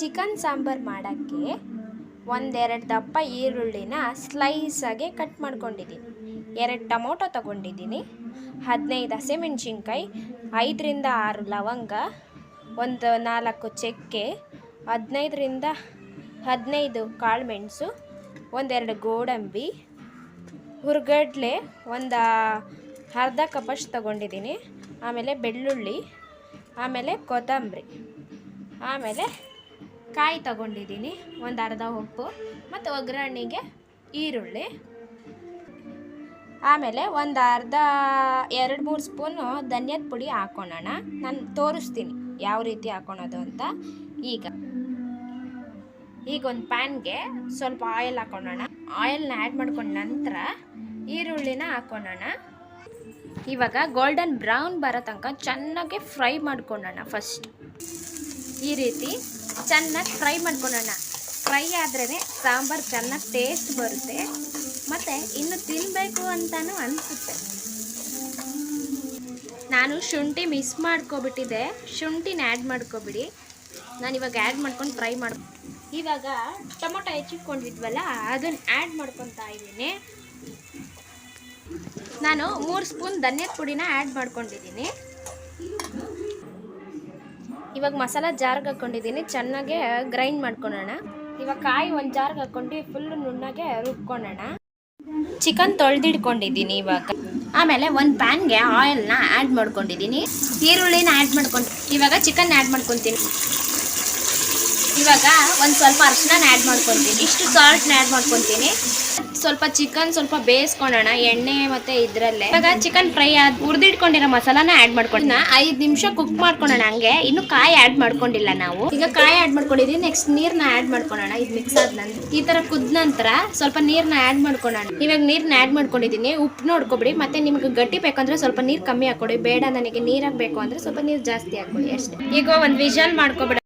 Chicken sambar ಮಾಡೋಕ್ಕೆ ಒಂದೆರಡು ದಪ್ಪ ಈರುಳ್ಳಿನ ಸ್ಲೈಸಾಗಿ ಕಟ್ ಮಾಡ್ಕೊಂಡಿದ್ದೀನಿ. ಎರಡು ಟೊಮೊಟೊ ತಗೊಂಡಿದ್ದೀನಿ, ಹದಿನೈದು ಹಸಿಮೆಣ್ಸಿನ್ಕಾಯಿ, ಐದರಿಂದ ಆರು ಲವಂಗ, ಒಂದು ನಾಲ್ಕು ಚಕ್ಕೆ, ಹದಿನೈದರಿಂದ ಹದಿನೈದು ಕಾಳುಮೆಣಸು, ಒಂದೆರಡು ಗೋಡಂಬಿ, ಹುರ್ಗಡ್ಲೆ, ಒಂದು ಅರ್ಧ ಕಪಷ್ಟು ತಗೊಂಡಿದ್ದೀನಿ. ಆಮೇಲೆ ಬೆಳ್ಳುಳ್ಳಿ, ಆಮೇಲೆ ಕೊತ್ತಂಬರಿ, ಆಮೇಲೆ ಕಾಯಿ ತಗೊಂಡಿದ್ದೀನಿ. ಒಂದು ಅರ್ಧ ಉಪ್ಪು ಮತ್ತು ಒಗ್ಗರಣೆಗೆ ಈರುಳ್ಳಿ. ಆಮೇಲೆ ಒಂದು ಅರ್ಧ, ಎರಡು ಮೂರು ಸ್ಪೂನು ಧನ್ಯದ ಪುಡಿ ಹಾಕೊಳ್ಳೋಣ ನಾನು ತೋರಿಸ್ತೀನಿ ಯಾವ ರೀತಿ ಹಾಕೊಳೋದು ಅಂತ. ಈಗ ಈಗ ಒಂದು ಪ್ಯಾನ್ಗೆ ಸ್ವಲ್ಪ ಆಯಿಲ್ ಹಾಕೊಳ್ಳೋಣ ಆಯಿಲ್ನ ಆ್ಯಡ್ ಮಾಡ್ಕೊಂಡ ನಂತರ ಈರುಳ್ಳಿನ ಹಾಕೋಣ ಇವಾಗ ಗೋಲ್ಡನ್ ಬ್ರೌನ್ ಬರೋ ತನಕ ಚೆನ್ನಾಗಿ ಫ್ರೈ ಮಾಡ್ಕೊಳ್ಳೋಣ ಫಸ್ಟ್ ಈ ರೀತಿ ಚೆನ್ನಾಗಿ ಫ್ರೈ ಮಾಡ್ಕೊಳ್ಳೋಣ ಫ್ರೈ ಆದ್ರೇ ಸಾಂಬಾರು ಚೆನ್ನಾಗಿ ಟೇಸ್ಟ್ ಬರುತ್ತೆ. ಮತ್ತು ಇನ್ನು ತಿನ್ನಬೇಕು ಅಂತಲೂ ಅನಿಸುತ್ತೆ. ನಾನು ಶುಂಠಿ ಮಿಸ್ ಮಾಡ್ಕೊಬಿಟ್ಟಿದ್ದೆ. ಶುಂಠಿನ ಆ್ಯಡ್ ಮಾಡ್ಕೊಬಿಡಿ. ನಾನು ಇವಾಗ ಆ್ಯಡ್ ಮಾಡ್ಕೊಂಡು ಫ್ರೈ ಮಾಡ ಇವಾಗ ಟೊಮೊಟೊ ಹೆಚ್ಚಿಟ್ಕೊಂಡಿದ್ವಲ್ಲ, ಅದನ್ನು ಆ್ಯಡ್ ಮಾಡ್ಕೊತಾ ಇದ್ದೀನಿ. ನಾನು ಮೂರು ಸ್ಪೂನ್ ಧನ್ಯದ ಪುಡಿನ ಆ್ಯಡ್ ಮಾಡ್ಕೊಂಡಿದ್ದೀನಿ. ಇವಾಗ ಮಸಾಲ ಜಾರ್ಗೆ ಹಾಕ್ಕೊಂಡಿದ್ದೀನಿ ಚೆನ್ನಾಗೆ ಗ್ರೈಂಡ್ ಮಾಡ್ಕೊಳೋಣ. ಇವಾಗ ಕಾಯಿ ಒಂದು ಜಾರ್ಗೆ ಹಾಕ್ಕೊಂಡು ಫುಲ್ಲು ನುಣ್ಣಗೆ ರುಬ್ಕೊಳೋಣ. ಚಿಕನ್ ತೊಳೆದಿಡ್ಕೊಂಡಿದ್ದೀನಿ ಇವಾಗ. ಆಮೇಲೆ ಒಂದು ಪ್ಯಾನ್ಗೆ ಆಯಿಲ್ನ ಆ್ಯಡ್ ಮಾಡ್ಕೊಂಡಿದ್ದೀನಿ. ಈರುಳ್ಳಿನ ಆ್ಯಡ್ ಮಾಡ್ಕೊಂಡು ಇವಾಗ ಚಿಕನ್ ಆ್ಯಡ್ ಮಾಡ್ಕೊತೀನಿ. ಇವಾಗ ಒಂದು ಸ್ವಲ್ಪ ಅರ್ಶಿನ ಆ್ಯಡ್ ಮಾಡ್ಕೊತೀನಿ. ಇಷ್ಟು ಸಾಲ್ಟ್ನ ಆ್ಯಡ್ ಮಾಡ್ಕೊತೀನಿ. ಸ್ವಲ್ಪ ಚಿಕನ್ ಸ್ವಲ್ಪ ಬೇಯಿಸ್ಕೊಳ್ಳೋಣ ಎಣ್ಣೆ ಮತ್ತೆ ಇದರಲ್ಲೇ. ಇವಾಗ ಚಿಕನ್ ಫ್ರೈ ಆದ ಹುರಿದಿಟ್ಕೊಂಡಿರೋ ಮಸಾಲಾನ ಆ್ಯಡ್ ಮಾಡ್ಕೊಂಡು ಐದು ನಿಮಿಷ ಕುಕ್ ಮಾಡ್ಕೊಳ್ಳೋಣ ಹಂಗೆ. ಇನ್ನು ಕಾಯಿ ಆ್ಯಡ್ ಮಾಡ್ಕೊಂಡಿಲ್ಲ ನಾವು. ಈಗ ಕಾಯಿ ಆ್ಯಡ್ ಮಾಡ್ಕೊಂಡಿದೀವಿ ನೆಕ್ಸ್ಟ್ ನೀರನ್ನ ಆ್ಯಡ್ ಮಾಡ್ಕೊಳ್ಳೋಣ ಇದು ಮಿಕ್ಸ್ ಆದ ನಂತರ ಈ ತರ ಕುದ್ದ ನಂತರ ಸ್ವಲ್ಪ ನೀರನ್ನ ಆ್ಯಡ್ ಮಾಡ್ಕೊಳ್ಳೋಣ ಇವಾಗ ನೀರನ್ನ ಆ್ಯಡ್ ಮಾಡ್ಕೊಂಡಿದ್ದೀನಿ ಉಪ್ಪು ನೋಡ್ಕೊಬಿಡಿ. ಮತ್ತೆ ನಿಮ್ಗೆ ಗಟ್ಟಿ ಬೇಕಂದ್ರೆ ಸ್ವಲ್ಪ ನೀರು ಕಮ್ಮಿ ಹಾಕೊಡಿ ಬೇಡ, ನನಗೆ ನೀರಾಗಬೇಕು ಅಂದ್ರೆ ಸ್ವಲ್ಪ ನೀರು ಜಾಸ್ತಿ ಹಾಕೊಳ್ಳಿ ಅಷ್ಟೇ. ಈಗ ಒಂದು ವಿಷಲ್ ಮಾಡ್ಕೊಬಿಡ